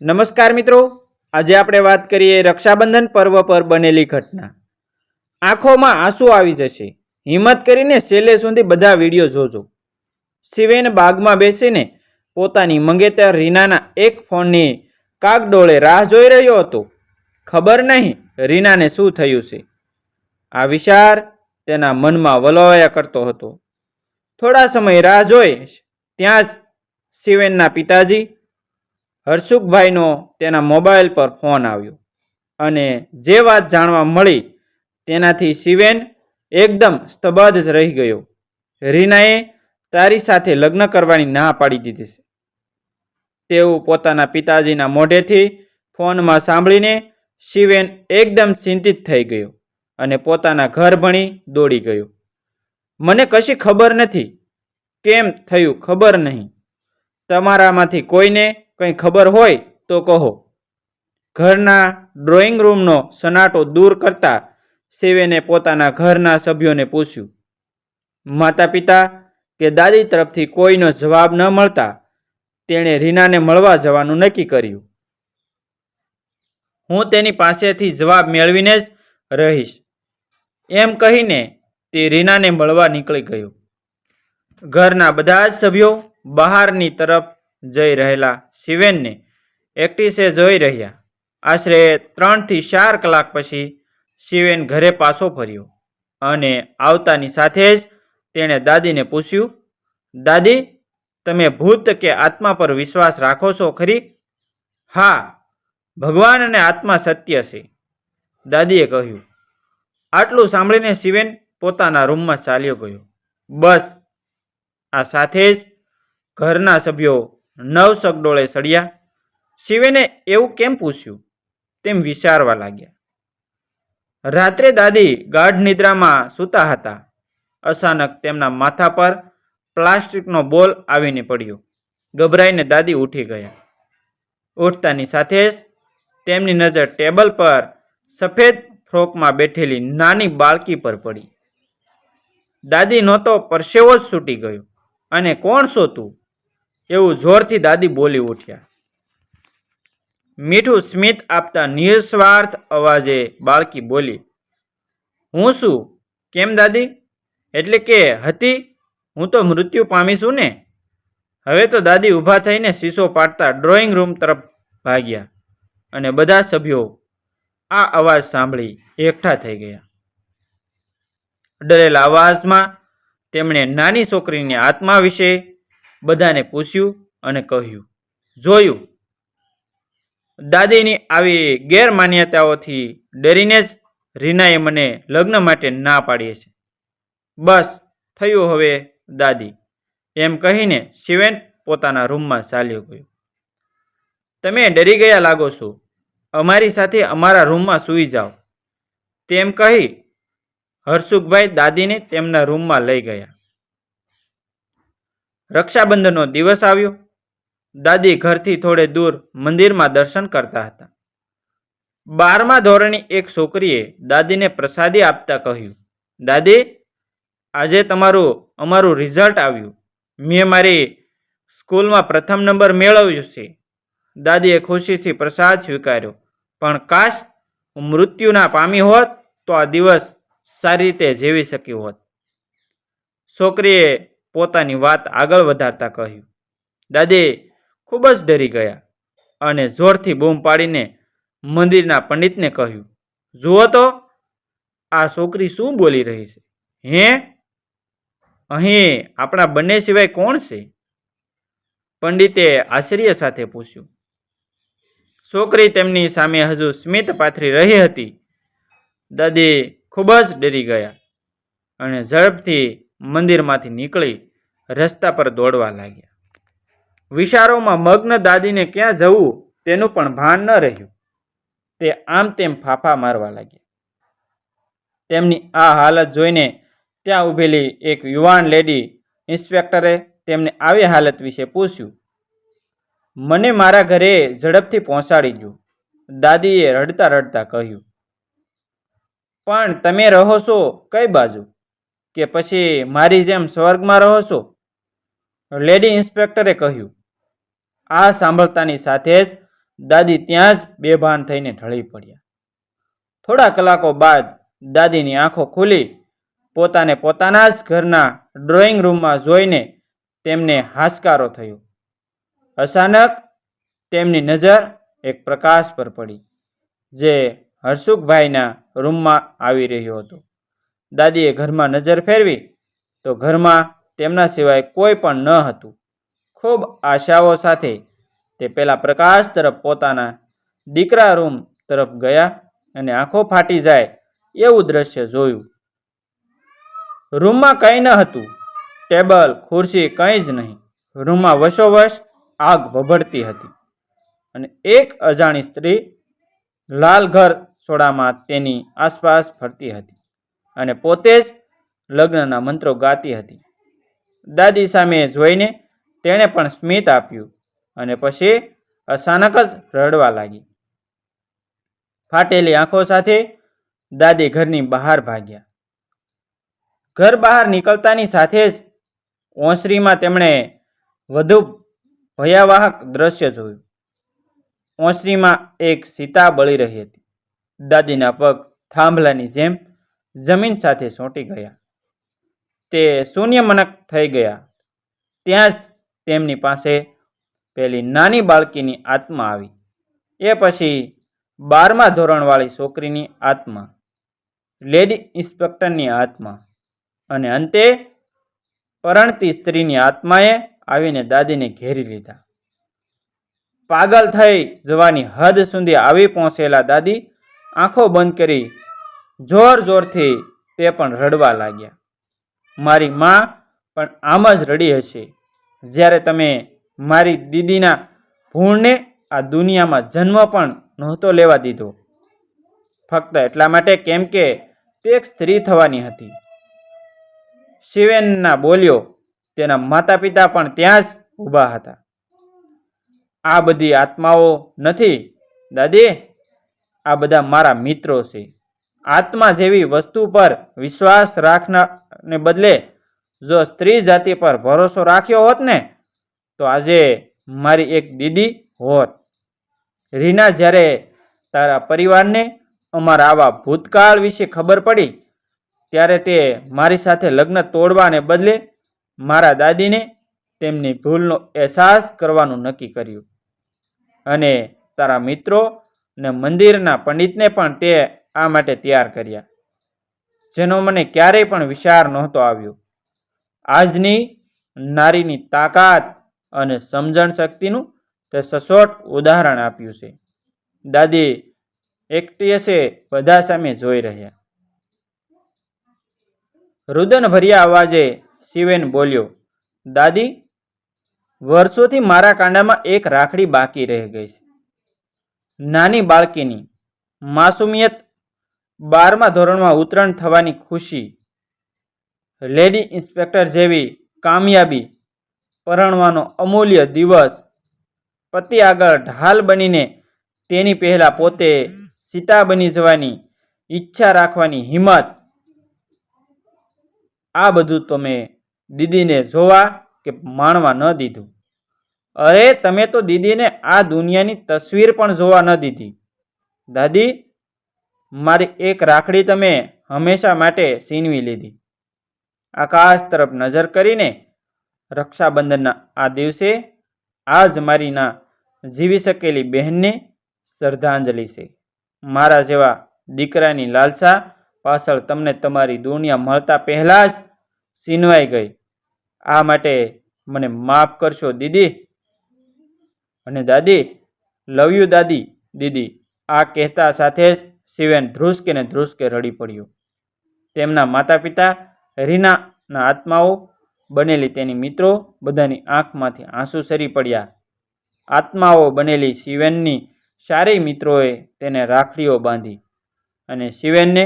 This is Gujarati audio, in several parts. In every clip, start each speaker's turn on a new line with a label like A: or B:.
A: નમસ્કાર મિત્રો. આજે આપણે વાત કરીએ રક્ષાબંધન પર્વ પર બનેલી ઘટના. આંખોમાં આંસુ આવી જશે. હિંમત કરીને છેલ્લે સુધી બધા વીડિયો જોજો. શિવેન બાગમાં બેસીને પોતાની મંગેતર રીનાના એક ફોનની કાગડોળે રાહ જોઈ રહ્યો હતો. ખબર નહીં રીનાને શું થયું છે. આ વિચાર તેના મનમાં વલોવાયા કરતો હતો. થોડા સમય રાહ જોઈ, ત્યાં જ શિવેનના પિતાજી હર્ષુખભાઈનો તેના મોબાઈલ પર ફોન આવ્યો અને જે વાત જાણવા મળી તેનાથી શિવેન એકદમ સ્તબદ્ધ રહી ગયો. રીનાએ તારી સાથે લગ્ન કરવાની ના પાડી દીધી છે. તેવું પોતાના પિતાજીના મોઢેથી ફોનમાં સાંભળીને શિવેન એકદમ ચિંતિત થઈ ગયો અને પોતાના ઘર ભણી દોડી ગયો. મને કશી ખબર નથી. કેમ થયું ખબર નહીં. તમારામાંથી કોઈને કંઈ ખબર હોય તો કહો. ઘરના ડ્રોઈંગ રૂમનો સનાટો દૂર કરતા શિવેને પોતાના ઘરના સભ્યોને પૂછ્યું માતા પિતા કે દાદી તરફથી કોઈનો જવાબ ન મળતા તેણે રીનાને મળવા જવાનું નક્કી કર્યું? હું તેની પાસેથી જવાબ મેળવીને જ રહીશ. એમ કહીને તે રીનાને મળવા નીકળી ગયો. ઘરના બધા જ સભ્યો બહારની તરફ જઈ રહેલા શિવેનને એકટીસે જોઈ રહ્યા. આશરે ત્રણથી ચાર કલાક પછી શિવેન ઘરે પાછો ફર્યો અને આવતાની સાથે જ તેણે દાદીને પૂછ્યું, દાદી, તમે ભૂત કે આત્મા પર વિશ્વાસ રાખો છો ખરી? હા, ભગવાન અને આત્મા સત્ય છે. દાદીએ કહ્યું. આટલું સાંભળીને શિવેન પોતાના રૂમમાં ચાલ્યો ગયો. બસ, આ સાથે જ ઘરના સભ્યો નવ સગડોળે સળ્યા. શિવેને એવું કેમ પૂછ્યું? તેમ વિચારવા લાગ્યા. રાત્રે દાદી ગાઢ નિદ્રામાં સૂતા હતા. અચાનક તેમના માથા પર પ્લાસ્ટિકનો બોલ આવીને પડ્યો. ગભરાઈને દાદી ઉઠી ગયા. ઉઠતાની સાથે જ તેમની નજર ટેબલ પર સફેદ ફ્રોકમાં બેઠેલી નાની બાળકી પર પડી. દાદીનો તો પરસેવો જ છૂટી ગયો. અને કોણ છો તું એવું જોરથી દાદી બોલી ઉઠ્યા. મીઠું સ્મિત આપતા નિઃસ્વાર્થ અવાજે બાળકી બોલી, હું શું? કેમ દાદી? એટલે કે હતી? હું તો મૃત્યુ પામી છું ને? હવે તો દાદી ઊભા થઈને શીશો પાડતા ડ્રોઈંગ રૂમ તરફ ભાગ્યા અને બધા સભ્યો આ અવાજ સાંભળી એકઠા થઈ ગયા. ડરેલા અવાજમાં તેમણે નાની છોકરીની આત્મા વિશે બધાને પૂછ્યું અને કહ્યું, જોયું. દાદીની આવી ગેરમાન્યતાઓથી ડરીને જ રીનાએ મને લગ્ન માટે ના પાડીએ છે. બસ, થયું હવે, દાદી, એમ કહીને શિવેન પોતાના રૂમમાં ચાલ્યો ગયો. તમે ડરી ગયા લાગો છો. અમારી સાથે અમારા રૂમમાં સૂઈ જાઓ. તેમ કહી હર્ષુખભાઈ દાદીને તેમના રૂમમાં લઈ ગયા. રક્ષાબંધનનો દિવસ આવ્યો. દાદી ઘરથી થોડે દૂર મંદિરમાં દર્શન કરતા હતા. બારમા ધોરણની એક છોકરીએ દાદીને પ્રસાદી આપતા કહ્યું, દાદી, આજે તમારું, અમારું રિઝલ્ટ આવ્યું. મેં મારી સ્કૂલમાં પ્રથમ નંબર મેળવ્યો છે. દાદીએ ખુશીથી પ્રસાદ સ્વીકાર્યો, પણ કાશ હું મૃત્યુના પામી હોત તો આ દિવસ સારી રીતે જીવી શક્યું હોત. છોકરીએ પોતાની વાત આગળ વધારતા કહ્યું. દાદી, ખૂબ જ ડરી ગયા. અને જોરથી બૂમ પાડીને મંદિરના પંડિતને કહ્યું, જુઓ તો, આ છોકરી શું બોલી રહી છે? હે? અહીં આપણા બંને સિવાય કોણ છે? પંડિતે આશ્ચર્ય સાથે પૂછ્યું, છોકરી તેમની સામે હજુ સ્મિત પાથરી રહી હતી. દાદી, ખૂબ જ ડરી ગયા. અને ઝડપથી મંદિરમાંથી નીકળી રસ્તા પર દોડવા લાગ્યા. વિચારોમાં મગ્ન દાદીને ક્યાં જવું તેનું પણ ભાન ન રહ્યું. તે આમ તેમ ફાફા મારવા લાગ્યા. તેમની આ હાલત જોઈને ત્યાં ઊભેલી એક યુવાન લેડી ઇન્સ્પેક્ટરે તેમને આવી હાલત વિશે પૂછ્યું. મને મારા ઘરે ઝડપથી પહોંચાડી દો દાદીએ રડતા રડતા કહ્યું. પણ તમે રહો છો કઈ બાજુ? કે પછી મારી જેમ સ્વર્ગમાં રહો છો? લેડી ઇન્સ્પેક્ટરે કહ્યું, આ સાંભળતાની સાથે જ દાદી ત્યાં જ બેભાન થઈને ઢળી પડ્યા. થોડા કલાકો બાદ દાદીની આંખો ખુલી, પોતાને પોતાના જ ઘરના ડ્રોઈંગ રૂમમાં જોઈને તેમને હાશકારો થયો. અચાનક તેમની નજર એક પ્રકાશ પર પડી, જે હર્ષુખભાઈના રૂમમાં આવી રહ્યો હતો. દાદીએ ઘરમાં નજર ફેરવી, તો ઘરમાં તેમના સિવાય કોઈ પણ ન હતું. ખૂબ આશાઓ સાથે તે પેલા પ્રકાશ તરફ પોતાના દીકરા રૂમ તરફ ગયા અને આંખો ફાટી જાય એવું દ્રશ્ય જોયું. રૂમમાં કંઈ ન હતું. ટેબલ, ખુરશી કંઈ જ નહીં. રૂમમાં વશોવશ આગ ભભડતી હતી. અને એક અજાણી સ્ત્રી લાલ ઘર સોડામાં તેની આસપાસ ફરતી હતી અને પોતે જ લગ્નના મંત્રો ગાતી હતી. દાદી સામે જોઈને તેણે પણ સ્મિત આપ્યું અને પછી અચાનક જ રડવા લાગી. ફાટેલી આંખો સાથે દાદી ઘરની બહાર ભાગ્યા. ઘર બહાર નીકળતાની સાથે જ ઓસરીમાં તેમણે વધુ ભયાવાહક દ્રશ્ય જોયું. ઓસરીમાં એક સીતા બળી રહી હતી. દાદીના પગ થાંભલાની જેમ જમીન સાથે ચોંટી ગયા. તે શૂન્યમનક થઈ ગયા. ત્યાં જ તેમની પાસે પેલી નાની બાળકીની આત્મા આવી. એ પછી બારમા ધોરણવાળી છોકરીની આત્મા, લેડી ઇન્સ્પેક્ટરની આત્મા અને અંતે પરણતી સ્ત્રીની આત્માએ આવીને દાદીને ઘેરી લીધા. પાગલ થઈ જવાની હદ સુધી આવી પહોંચેલા દાદી આંખો બંધ કરી જોર જોરથી તે પણ રડવા લાગ્યા. મારી માં પણ આમ જ રડી હશે. જ્યારે તમે મારી દીદીના ભૂણને આ દુનિયામાં જન્મ પણ નહોતો લેવા દીધો. ફક્ત એટલા માટે કેમ કે તે એક સ્ત્રી થવાની હતી. શિવેનના બોલ્યો, તેના માતા પિતા પણ ત્યાં જ ઊભા હતા. આ બધી આત્માઓ નથી, દાદી? આ બધા મારા મિત્રો છે. આત્મા જેવી વસ્તુ પર વિશ્વાસ રાખનારને બદલે જો સ્ત્રી જાતિ પર ભરોસો રાખ્યો હોત ને, તો આજે મારી એક દીદી હોત. રીના જ્યારે તારા પરિવારને અમારા આવા ભૂતકાળ વિશે ખબર પડી, ત્યારે તે મારી સાથે લગ્ન તોડવાને બદલે મારા દાદીને તેમની ભૂલનો અહેસાસ કરવાનું નક્કી કર્યું. અને તારા મિત્રો ને મંદિરના પંડિતને પણ તે આ માટે તૈયાર કર્યા. જેનો મને ક્યારેય પણ વિચાર નહોતો આવ્યો. આજની નારીની તાકાત અને સમજણ શક્તિનું તે સચોટ ઉદાહરણ આપ્યું છે. દાદી એકટીએસે બધા સામે જોઈ રહ્યા. રુદનભર્યા અવાજે શિવેન બોલ્યો, દાદી, વર્ષોથી મારા કાંડામાં એક રાખડી બાકી રહી ગઈ છે. નાની બાળકીની માસુમિયત બારમા ધોરણમાં ઉતરણ થવાની ખુશી. લેડી ઇન્સ્પેક્ટર જેવી કામયાબી, પરણવાનો અમૂલ્ય દિવસ. પતિ આગળ ઢાલ બનીને તેની પહેલાં પોતે સીતા બની જવાની ઈચ્છા રાખવાની હિંમત. આ બધું તો મેં દીદીને જોવા કે માણવા ન દીધું. અરે, તમે તો દીદીને આ દુનિયાની તસવીર પણ જોવા ન દીધી. દાદી મારી એક રાખડી તમે હંમેશા માટે સીનવી લીધી. આકાશ તરફ નજર કરીને રક્ષાબંધનના આ દિવસે આજ મારીના જીવી શકેલી બહેનને શ્રદ્ધાંજલિ છે. મારા જેવા દીકરાની લાલસા પાછળ તમને તમારી દુનિયા મળતા પહેલાં જ સીનવાઈ ગઈ. આ માટે મને માફ કરશો દીદી. અને દાદી, લવ યુ દાદી. દીદી, આ કહેતા સાથે જ શિવેન ધ્રુસકે ને ધ્રુસકે રડી પડ્યો. તેમના માતા પિતા રીનાના આત્માઓ બનેલી તેની મિત્રો બધાની આંખમાંથી આંસુ સરી પડ્યા. આત્માઓ બનેલી શિવેનની ચારેય મિત્રોએ તેને રાખડીઓ બાંધી અને શિવેનને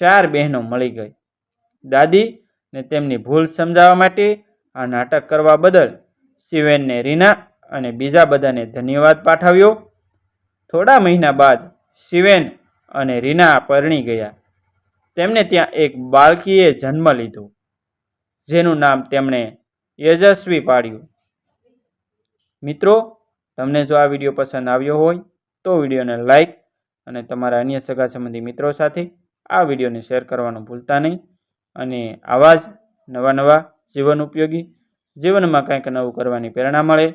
A: ચાર બહેનો મળી ગઈ. દાદી ને તેમની ભૂલ સમજાવવા માટે આ નાટક કરવા બદલ શિવેનને રીના અને બીજા બધાને ધન્યવાદ પાઠવ્યો. થોડા મહિના બાદ શિવેન અને રીના પરણી ગયા. તેમને ત્યાં એક બાળકીએ જન્મ લીધો, જેનું નામ તેમણે યજસ્વી પાડ્યું. મિત્રો, તમને જો આ વીડિયો પસંદ આવ્યો હોય, તો વિડીયોને લાઈક અને તમારા અન્ય સગા સંબંધી મિત્રો સાથે આ વિડીયોને શેર કરવાનું ભૂલતા નહીં. અને આવા જ નવા નવા જીવન ઉપયોગી જીવનમાં કંઈક નવું કરવાની પ્રેરણા મળે,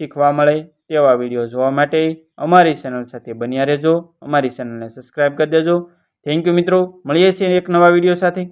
A: શીખવા મળે તેવા વીડિયો જોવા માટે અમારી ચેનલ સાથે બન્યા રહેજો. અમારી ચેનલને સબસ્ક્રાઈબ કરી દેજો. થેન્ક યુ મિત્રો. મળીએ છીએ એક નવા વીડિયો સાથે.